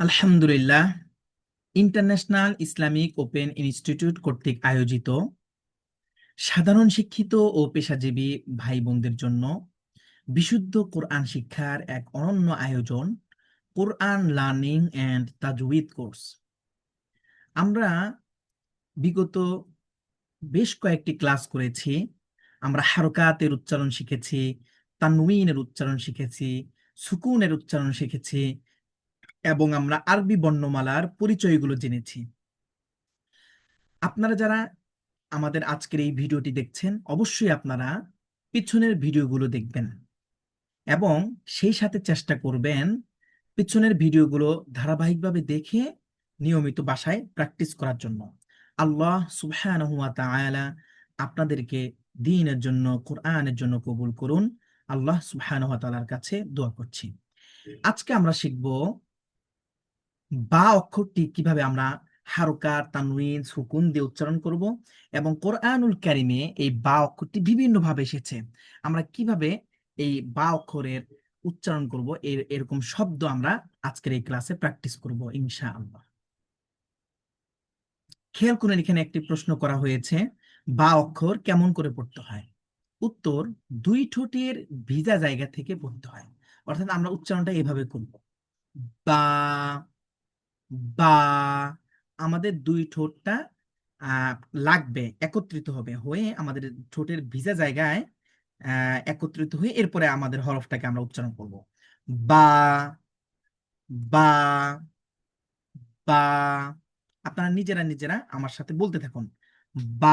আলহামদুলিল্লাহ, international Islamic open institute কর্তৃক আয়োজিত সাধারণ শিক্ষিত ও পেশাজীবী ভাই বোনদের জন্য বিশুদ্ধ কোরআন শিক্ষার এক অনন্য আয়োজন, কোরআন লার্নিং অ্যান্ড তাজউইদ কোর্স। আমরা বিগত বেশ কয়েকটি ক্লাস করেছি, আমরা হারকাতের উচ্চারণ শিখেছি তানউইনের উচ্চারণ শিখেছি, সুকুনের উচ্চারণ শিখেছি এবং আমরা আরবি বর্ণমালার পরিচয়গুলো জেনেছি। আপনারা যারা আমাদের আজকের এই ভিডিওটি দেখছেন, অবশ্যই আপনারা পিছনের ভিডিওগুলো দেখবেন এবং সেই সাথে চেষ্টা করবেন পিছনের ভিডিওগুলো ধারাবাহিকভাবে দেখে নিয়মিত বাসায় প্র্যাকটিস করার জন্য। আল্লাহ সুবহানাহু ওয়া তাআলা আপনাদেরকে দিনের জন্য, কোরআনের জন্য কবুল করুন। আল্লাহ সুবহানাহু তাআলার কাছে দোয়া করছি। আজকে আমরা শিখব বা অক্ষরটি কীভাবে আমরা হারকার তানউইন সুকুন দিয়ে উচ্চারণ করব এবং কোরআনুল কারিমে এই বা অক্ষরটি বিভিন্ন ভাবে এসেছে। আমরা কীভাবে এই বা অক্ষরের উচ্চারণ করব, এর, এরকম শব্দ আমরা আজকের এই ক্লাসে প্র্যাকটিস করব ইনশাআল্লাহ। খেয়াল করুন এখানে একটি প্রশ্ন করা হয়েছে, বা অক্ষর কেমন করে পড়তে হয়? উত্তর, দুই ঠোঁটের ভিজা জায়গা থেকে পড়তে হয়। অর্থাৎ আমরা উচ্চারণটা এভাবে করব। বা বা আমাদের দুই ঠোঁটটা লাগবে, একত্রিত হবে হয়ে আমাদের ঠোঁটের ভিজা জায়গায় একত্রিত হয়ে এরপরে আমাদের হরফটাকে আমরা উচ্চারণ করব। বা বা বা, আপনারা নিজেরা নিজেরা আমার সাথে বলতে থাকুন। বা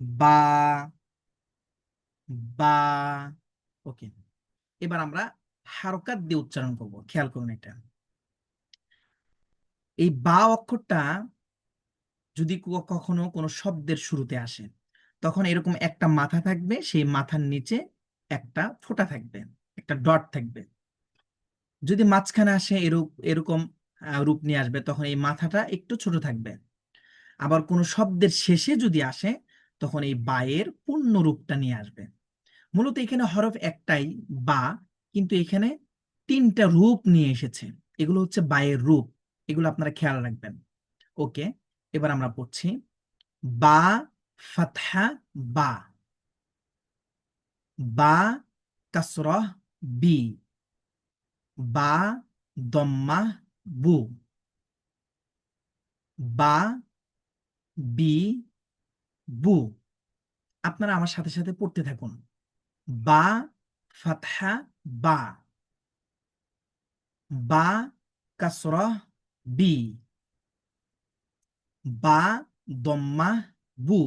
বা বা, ওকে। এবার আমরা হারকাত দিয়ে উচ্চারণ করব, খেয়াল করুন এটা। এই বা অক্ষরটা যদি কখনো কোনো শব্দের শুরুতে আসে, তখন এরকম একটা মাথা থাকবে, সেই মাথার নিচে একটা ফোঁটা থাকবে, একটা ডট থাকবে। যদি মাঝখানে আসে এরূপ এরকম রূপ নিয়ে আসবে, তখন এই মাথাটা একটু ছোট থাকবে। আবার কোনো শব্দের শেষে যদি আসে, তখন এই বায়ের পূর্ণ রূপটা নিয়ে আসবে। মূলত এখানে হরফ একটাই, বা কিন্তু এখানে তিনটা রূপ নিয়ে এসেছে। এগুলো হচ্ছে বায়ের রূপ। এগুলো আপনারা খেয়াল রাখবেন। ওকে এবার আমরা পড়ছি বা, ফাতহা, বা। বা, কাসরহ, বি। বা, দম্মা, বু। বা, বি, বু। আপনারা আমার সাথে সাথে পড়তে থাকুন। বা, ফাতহা বা বা কাসরহ বি বা দম্মা বু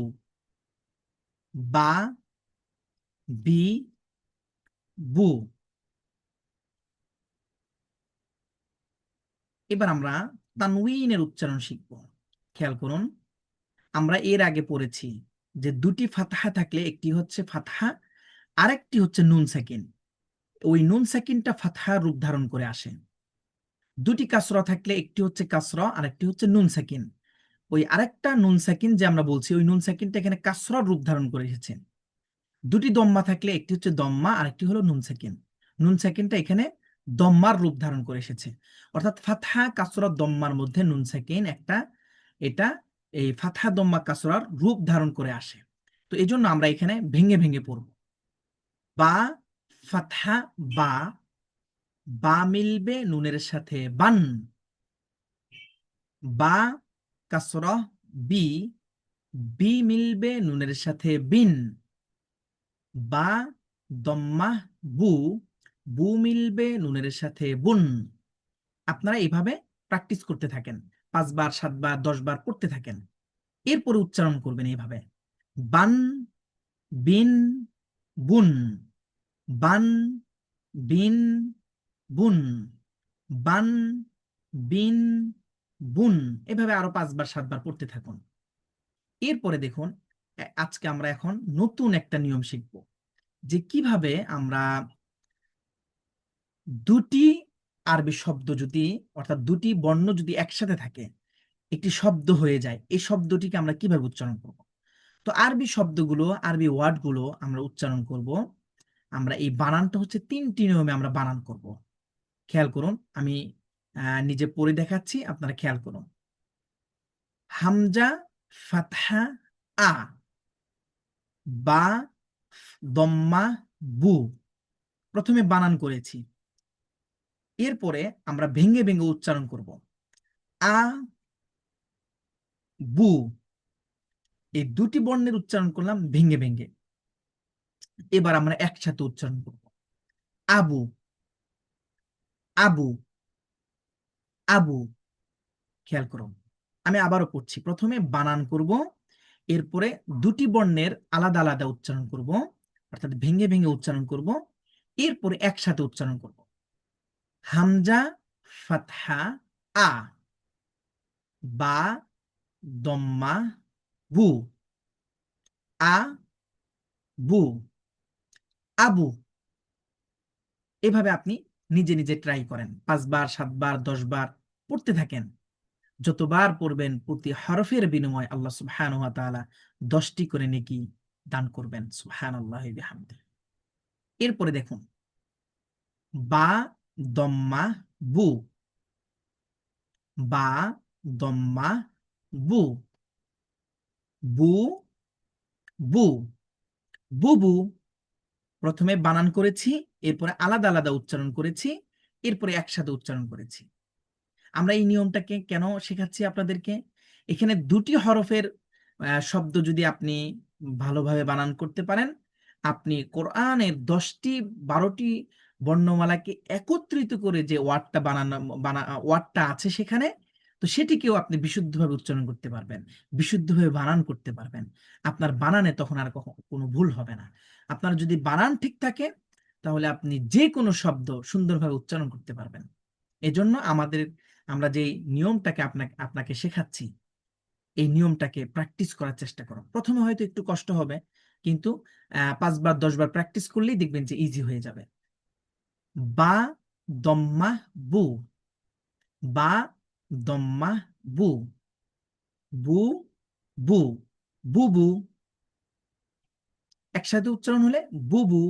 বা বি বু এবার আমরা তানউইনের উচ্চারণ শিখব। খেয়াল করুন, আমরা এর আগে পড়েছি যে দুটি ফাতহা থাকলে একটি হচ্ছে ফাতহা, আরেকটি হচ্ছে নুন সাকিন ওই নুন সাকিনটা ফাতহা রূপ ধারণ করে আসে। দুটি কাসরা থাকলে একটি হচ্ছে কাসরা আর একটি হচ্ছে নুন সাকিন ওই আরেকটা নুন সাকিন যে আমরা বলছি, ওই নুন সাকিনটা এখানে কাসরার রূপ ধারণ করে এসেছে। দুটি দম্মা থাকলে একটি হচ্ছে দম্মা আর একটি হলো নুন সাকিন নুন সাকিনটা এখানে দম্মার রূপ ধারণ করে এসেছে। অর্থাৎ ফাতহা কাসরা দম্মার মধ্যে নুন সাকিন একটা, এটা এই ফাতহা দম্মা কাসরার রূপ ধারণ করে আসে। তো এই জন্য আমরা এখানে ভেঙে ভেঙে পড়ব। বা ফাতহা, বা বা মিলবে নুনের সাথে, বান। বা, কাসরহ, বি বি মিলবে নুনের সাথে, বিন। বা দম্মা বু বু মিলবে নুনের সাথে, বুন। আপনারা এইভাবে প্র্যাকটিস করতে থাকেন, পাঁচবার, সাতবার, দশবার পড়তে থাকেন। এরপরে উচ্চারণ করবেন এইভাবে বান, বিন, বুন। বান বিন বুন, বান বিন বুন। এভাবে আরও পাঁচবার, সাতবার পড়তে থাকুন। এরপরে দেখুন আজকে আমরা এখন নতুন একটা নিয়ম শিখব, যে কীভাবে আমরা দুটি আরবি শব্দ যদি, অর্থাৎ দুটি বর্ণ যদি একসাথে থাকে, একটি শব্দ হয়ে যায়, এই শব্দটিকে আমরা কীভাবে উচ্চারণ করব? তো আরবি শব্দগুলো, আরবি ওয়ার্ডগুলো আমরা উচ্চারণ করব আমরা এই বানানটা হচ্ছে তিনটি নিয়মে আমরা বানান করব। খেয়াল করুন, আমি নিজে পড়ে দেখাচ্ছি, আপনারা খেয়াল করুন। হামজা, ফাতহা, আ। বা, দম্মা, বু। প্রথমে বানান করেছি। এরপরে আমরা ভেঙ্গে ভেঙ্গে উচ্চারণ করব। আ, বু। এই দুটি বর্ণের উচ্চারণ করলাম ভেঙ্গে ভেঙ্গে এবার আমরা একসাথে উচ্চারণ করব। আবু আবু আবু, খেয়াল করুন আমি আবারও পড়ছি প্রথমে বানান করব, এরপরে দুটি বর্ণের আলাদা আলাদা উচ্চারণ করব, অর্থাৎ ভেঙ্গে ভেঙ্গে উচ্চারণ করব, এরপরে একসাথে উচ্চারণ করব। হামজা, ফাতহা, আ, বা, দম্মা বু আ বু আবু। এভাবে আপনি নিজে নিজে ট্রাই করেন। পাঁচবার, সাতবার, দশবার পড়তে থাকেন। যতবার পড়বেন প্রতি হরফের বিনিময় আল্লাহ ওয়া দশটি করে নেকি দান করবেন। সুবহানাল্লাহি বিহামদি এরপরে দেখুন। বা, দম্মা, বু। বা, দম্মা, বু। বু বু। বুবু প্রথমে বানান করেছি, এরপরে আলাদা আলাদা উচ্চারণ করেছি, এরপরে একসাথে উচ্চারণ করেছি। আমরা এই নিয়মটাকে কেন শেখাচ্ছি আপনাদেরকে? এখানে দুটি হরফের শব্দ যদি আপনি ভালোভাবে বানান করতে পারেন, আপনি কোরআনের দশটি, বারোটি বর্ণমালাকে একত্রিত করে যে ওয়ার্ডটা বানানো, বানা, ওয়ার্ডটা আছে সেখানে তো সেটিকেও আপনি বিশুদ্ধভাবে উচ্চারণ করতে পারবেন, বিশুদ্ধভাবে বানান করতে পারবেন। আপনার বানানে তখন আর কোনো ভুল হবে না। আপনার যদি বানান ঠিক থাকে, তাহলে আপনি যে কোনো শব্দ সুন্দরভাবে উচ্চারণ করতে পারবেন। এজন্য আমাদের, আমরা যে নিয়মটাকে আপনাকে আপনাকে শেখাচ্ছি, এই নিয়মটাকে প্র্যাকটিস করার চেষ্টা করো প্রথমে হয়তো একটু কষ্ট হবে, কিন্তু পাঁচবার, দশবার প্র্যাকটিস করলেই দেখবেন যে ইজি হয়ে যাবে। বা দম্মা বু বা দম্মা বু বু বু বুবু একসাথে উচ্চারণ হলে বুবু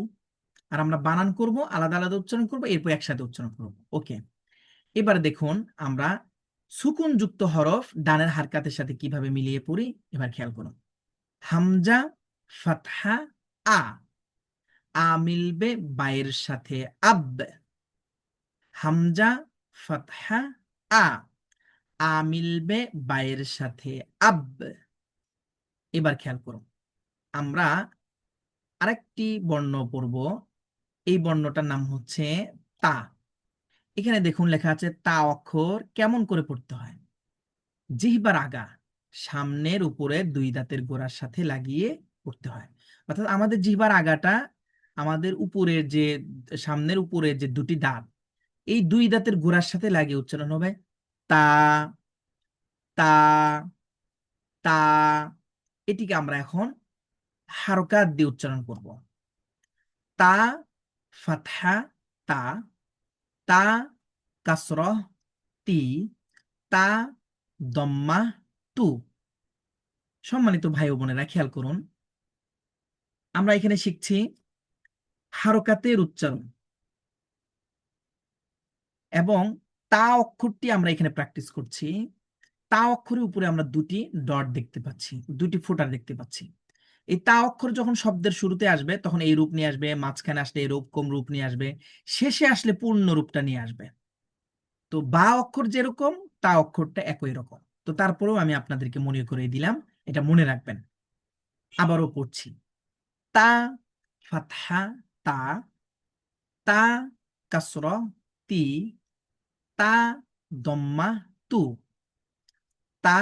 আর আমরা বানান করব, আলাদা আলাদা উচ্চারণ করব, এরপর একসাথে উচ্চারণ করব। ওকে। এবার দেখুন, আমরা সুকুন যুক্ত হরফ ডানের হারকাতের সাথে কীভাবে মিলিয়ে পড়ি, এবার খেয়াল করুন। হামজা, ফাতহা, আ। আ মিলবে বায়ের সাথে আব। হামজা, ফাতহা, আ। আ মিলবে বায়ের সাথে। আব, এবার খেয়াল করুন আমরা আরেকটি বর্ণ পড়ব। এই বর্ণটার নাম হচ্ছে তা। এখানে দেখুন লেখা আছে তা অক্ষর কেমন করে পড়তে হয়? জিহবার আগা, সামনের উপরে দুই দাঁতের গোড়ার সাথে লাগিয়ে পড়তে হয়। অর্থাৎ আমাদের জিহবার আগাটা আমাদের উপরের যে, সামনের উপরে যে দুটি দাঁত, এই দুই দাঁতের গোড়ার সাথে লাগিয়ে উচ্চারণ হবে তা তা তা, এটিকে আমরা এখন হারকাত দিয়ে উচ্চারণ করব। তা, ফাতহা, তা তা কাসর তি, তা, দম্মা, তু। সম্মানিত ভাই বোনেরা, খেয়াল করুন। আমরা এখানে শিখছি হারকাতের উচ্চারণ। এবং তা অক্ষরটি আমরা এখানে প্র্যাকটিস করছি। তা অক্ষরের উপরে আমরা দুটি ডট দেখতে পাচ্ছি, দুটি ফোঁটা দেখতে পাচ্ছি। এই তা অক্ষর যখন শব্দের শুরুতে আসবে, তখন এই রূপ নিয়ে আসবে, মাঝখানে আসলে এই রূপ, কম রূপ নিয়ে আসবে, শেষে আসলে পূর্ণ রূপটা নিয়ে আসবে। তো বা অক্ষর যেরকম, তা অক্ষরটা একই রকম। তো তারপরেও আমি আপনাদেরকে মনে করে দিলাম, এটা মনে রাখবেন। আবারও পড়ছি। তা, ফাতহা, তা তা, কাসর, তি তা দম্মা তু তা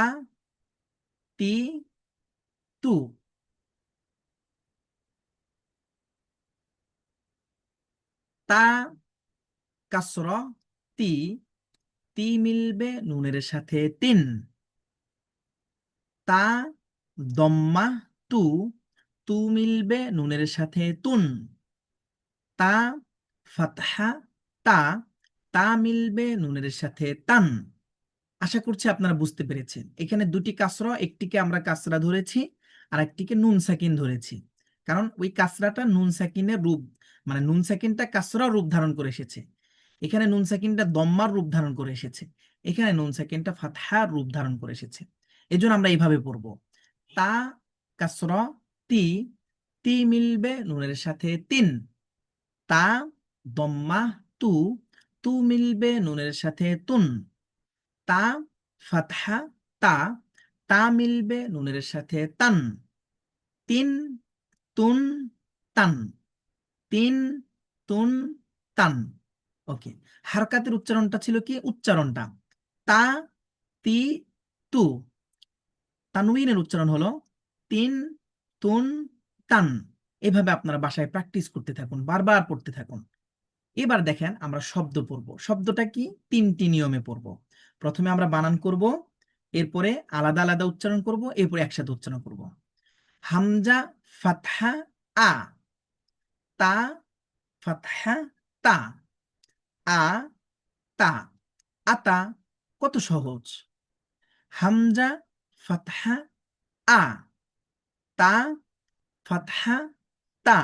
তি তু তা কাসর তি তি মিলবে নুনের সাথে তিন তা দম্মা তু তু মিলবে নুনের সাথে তুন তা ফাতহা তা তা মিলবে নুনের সাথে তান। আশা করছি আপনারা বুঝতে পেরেছেন। এখানে দুটি কাসরা, একটিকে আমরা কাসরা ধরেছি আর একটিকে নুন সাকিন ধরেছি। কারণ ওই কাসরাটা নুন সাকিনের রূপ মানে নুন সাকিনটা কাসরা রূপ ধারণ করে এসেছে। এখানে নুন সাকিনটা দম্মার রূপ ধারণ করে এসেছে। এখানে নুন সাকিনটা ফাতহার রূপ ধারণ করে এসেছে। এই জন্য আমরা এইভাবে পড়ব। তা, কাসর, তি তি মিলবে নুনের সাথে তিন। তা, দম্মা, তু তু মিলবে নুনের সাথে তুন। তা, ফাতহা, তা তা মিলবে নুনের সাথে তান। তিন, তুন, তান। তিন, তুন, তান। ওকে, হারকাতের উচ্চারণটা ছিল কি? উচ্চারণটা। তা, তি, তু। তানউইনের উচ্চারণ হলো তিন, তুন, তান। এভাবে আপনারা বাসায় প্র্যাকটিস করতে থাকুন, বারবার পড়তে থাকুন। এবার দেখেন আমরা শব্দ পড়ব। শব্দটা কি? তিনটি নিয়মে পড়ব। প্রথমে আমরা বানান করব, এরপরে আলাদা আলাদা উচ্চারণ করব, এরপরে একসাথে উচ্চারণ করব। হামজা ফাতহা আ, তা ফাতহা তা, আ তা আতা কত সহজ। হামজা ফাতহা আ, তা ফাতহা তা,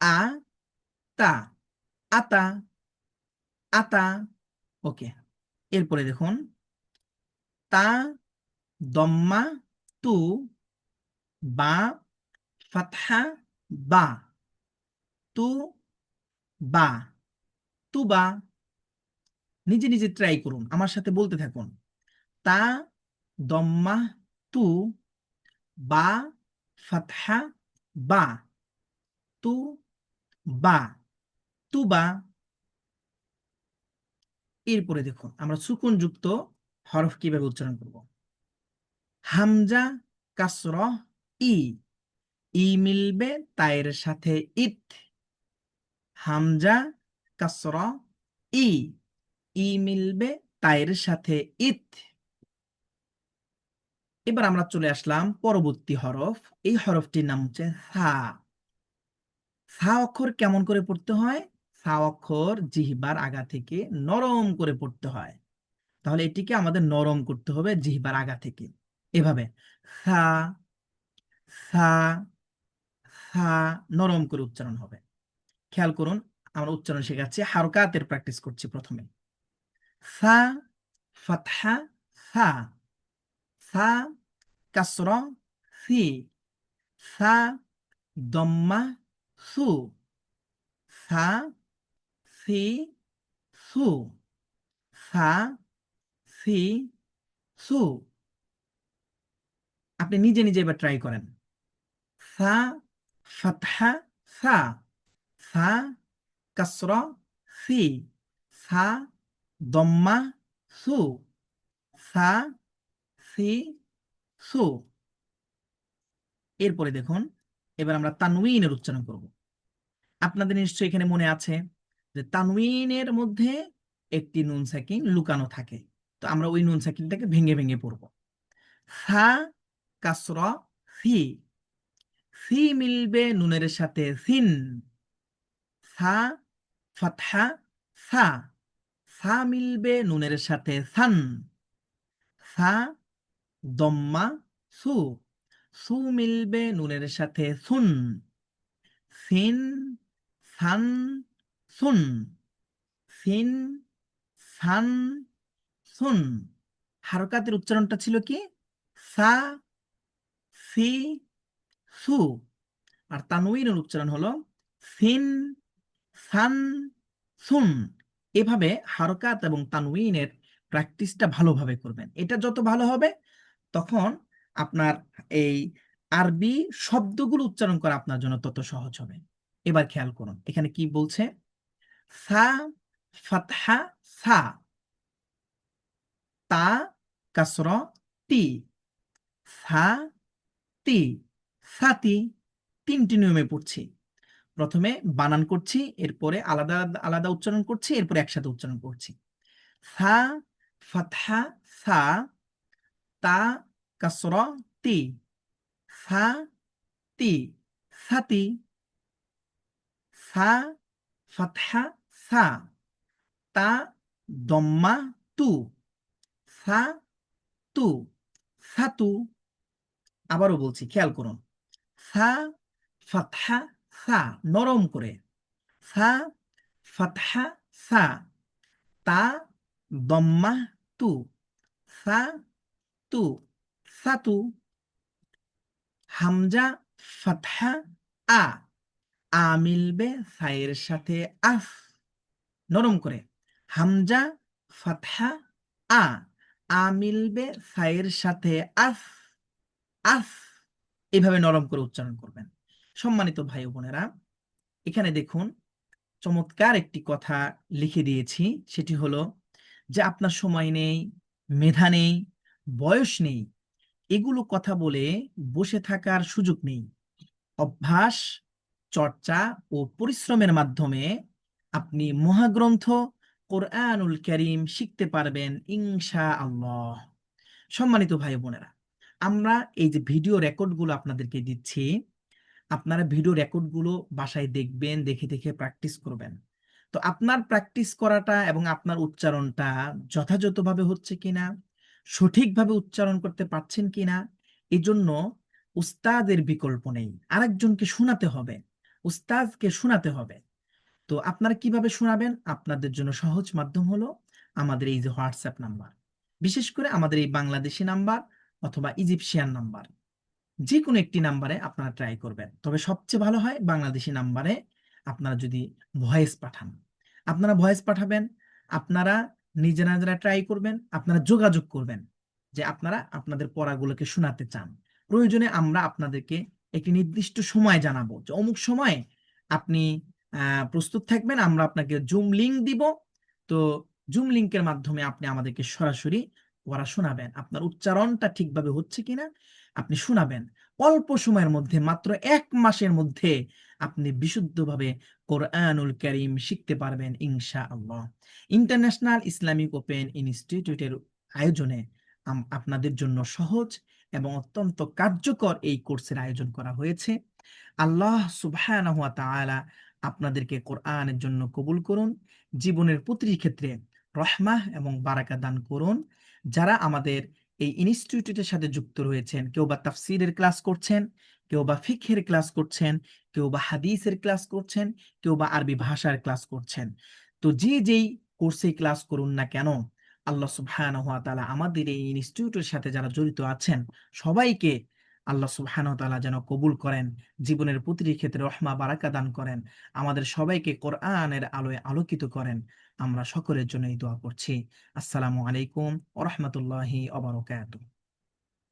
আ তা। আতা আতা ওকে এরপরে দেখুন, তা, দম্মা, তু, বা, ফাতহা, বা, তু বা তু, বা, নিজে নিজে ট্রাই করুন, আমার সাথে বলতে থাকুন, তা, দম্মা, তু, বা, ফাতহা, বা, তু, বা তু বা এরপরে দেখুন, আমরা সুকুনযুক্ত হরফ কীভাবে উচ্চারণ করব? হামজা কাসর ই ই মিলবে তায়ের সাথে ইত। হামজা কাসর ই ই মিলবে তায়ের সাথে ইত। এবার আমরা চলে আসলাম পরবর্তী হরফ, এই হরফটির নাম হচ্ছে সা সা অক্ষর কেমন করে পড়তে হয়? অক্ষর জিহবার আগা থেকে নরম করে পড়তে হয়। তাহলে এটিকে আমাদের নরম করতে হবে জিহবার আগা থেকে। এভাবে সা সা সা নরম করে উচ্চারণ হবে। খেয়াল করুন, আমরা উচ্চারণ শেখাচ্ছি, হারকাতের প্র্যাকটিস করছি প্রথমে। সা, ফাতহা, সা সা, কাসর, সি, সা, দম্মা, সু, সা সি, সু। সা, সি, সু। আপনি নিজে নিজে এবার ট্রাই করেন। সা ফাতহা সা। সা, কাসর, সি। সা, দম্মা, সু। সা, সি, সু। এরপরে দেখুন, এবার আমরা তানউইনের উচ্চারণ করব। আপনাদের নিশ্চয়ই এখানে মনে আছে যে তানউইনের মধ্যে একটি নুন সাকিন লুকানো থাকে। তো আমরা ওই নুন সাকিনটাকে ভেঙে ভেঙে পড়ব সা কাসর সি। সি মিলবে নুনের সাথে সিন। সা ফাতহা সা। সা মিলবে নুনের সাথে সান। সা দম্মা সু। সু মিলবে নুনের সাথে সুন। সিন সান সুন সিন সান সুন হারকাতের উচ্চারণটা ছিল কি? সা সি সু আর তানউইনের উচ্চারণ হলো সিন সান সুন এভাবে হারকাত এবং তানউইনের প্র্যাকটিসটা ভালোভাবে করবেন। এটা যত ভালো হবে, তখন আপনার এই আরবি শব্দগুলো উচ্চারণ করা আপনার জন্য তত সহজ হবে। এবার খেয়াল করুন, এখানে কি বলছে? সা ফাতহা সা তা কাসর তি সা তি সাতি তিনটি নিয়মে পড়ছি। প্রথমে বানান করছি, এরপরে আলাদা আলাদা উচ্চারণ করছি, এরপরে একসাথে উচ্চারণ করছি। সা ফাতহা সা তা কাসর তি সা তি সাতি সা ফাতহা সা তা দম্মা তু সা তু সাতু আবারও বলছি খেয়াল করুন সা ফাতহা সা নরম করে সা ফাতহা সা তা দম্মা তু সা তু সাতু হামজা ফাতহা আ আ মিলবে সায়ের সাথে আফ নরম করে। হামজা, ফাতহা, আ। আ মিলবে সায়ের সাথে আফ আফ এভাবে নরম করে উচ্চারণ করবেন। সম্মানিত ভাই বোনেরা, এখানে দেখুন, চমৎকার একটি কথা লিখে দিয়েছি। সেটি হলো যে আপনার সময় নেই, মেধা নেই, বয়স নেই, এগুলো কথা বলে বসে থাকার সুযোগ নেই। অভ্যাস, চর্চা ও পরিশ্রমের মাধ্যমে আপনি মহাগ্রন্থ কোরআনুল করিম শিখতে পারবেন ইনশা আল্লাহ সম্মানিত ভাই বোনেরা, আমরা এই যে ভিডিও রেকর্ডগুলো আপনাদেরকে দিচ্ছি, আপনারা ভিডিও রেকর্ডগুলো বাসায় দেখবেন, দেখে দেখে প্র্যাকটিস করবেন। তো আপনার প্র্যাকটিস করাটা এবং আপনার উচ্চারণটা যথাযথভাবে হচ্ছে কিনা, সঠিকভাবে উচ্চারণ করতে পারছেন কিনা, এজন্য উস্তাদের বিকল্প নেই। আরেকজনকে শোনাতে হবে, উস্তাদকে শোনাতে হবে। তো আপনারা কীভাবে শোনাবেন? আপনাদের জন্য সহজ মাধ্যম হলো আমাদের এই যে হোয়াটসঅ্যাপ নাম্বার। বিশেষ করে আমাদের এই বাংলাদেশি নাম্বার অথবা ইজিপশিয়ান নাম্বার। যে কোনো একটি নাম্বারে আপনারা ট্রাই করবেন। তবে সবচেয়ে ভালো হয় বাংলাদেশি নাম্বারে আপনারা যদি ভয়েস পাঠান। আপনারা ভয়েস পাঠাবেন, আপনারা নিজেরা নিজেরা ট্রাই করবেন, আপনারা যোগাযোগ করবেন যে আপনারা আপনাদের পড়াগুলোকে শোনাতে চান। প্রয়োজনে আমরা আপনাদেরকে একটি নির্দিষ্ট সময় জানাব যে অমুক সময় আপনি প্রস্তুত থাকবেন। আমরা আপনাকে জুম লিঙ্ক দিব। তো জুম লিঙ্কের মাধ্যমে আপনি আমাদেরকে সরাসরি পড়া শোনাবেন আপনার উচ্চারণটা ঠিকভাবে হচ্ছে কিনা আপনি শোনাবেন। অল্প সময়ের মধ্যে, মাত্র এক মাসের মধ্যে আপনি বিশুদ্ধভাবে কোরআনুল করিম শিখতে পারবেন ইনশা আল্লাহ ইন্টারন্যাশনাল ইসলামিক ওপেন ইনস্টিটিউটের আয়োজনে আপনাদের জন্য সহজ এবং অত্যন্ত কার্যকর এই কোর্সের আয়োজন করা হয়েছে। আল্লাহ সুবাহ আপনাদেরকে কোরআনের জন্য কবুল করুন, জীবনের প্রতিটি ক্ষেত্রে রহমাহ এবং বারাকা দান করুন। যারা আমাদের এই ইনস্টিটিউটের সাথে যুক্ত রয়েছেন, কেউ বা তাফসিরের ক্লাস করছেন, কেউ বা ফিখের ক্লাস করছেন, কেউ বা হাদিসের ক্লাস করছেন, কেউ বা আরবি ভাষার ক্লাস করছেন। তো যে যেই কোর্সে ক্লাস করুন না কেন, আল্লাহ তাআলা আমাদের এই ইনস্টিটিউটের সাথে যারা জড়িত আছেন, সবাইকে আল্লাহ সুবহান তালা যেন কবুল করেন, জীবনের প্রতিটি ক্ষেত্রে রহমা বারাকা দান করেন, আমাদের সবাইকে কোরআনের আলোয় আলোকিত করেন। আমরা সকলের জন্য এই দোয়া করছি। আসসালামু আলাইকুম ওরহমতুল্লাহি বারাকাতুহু।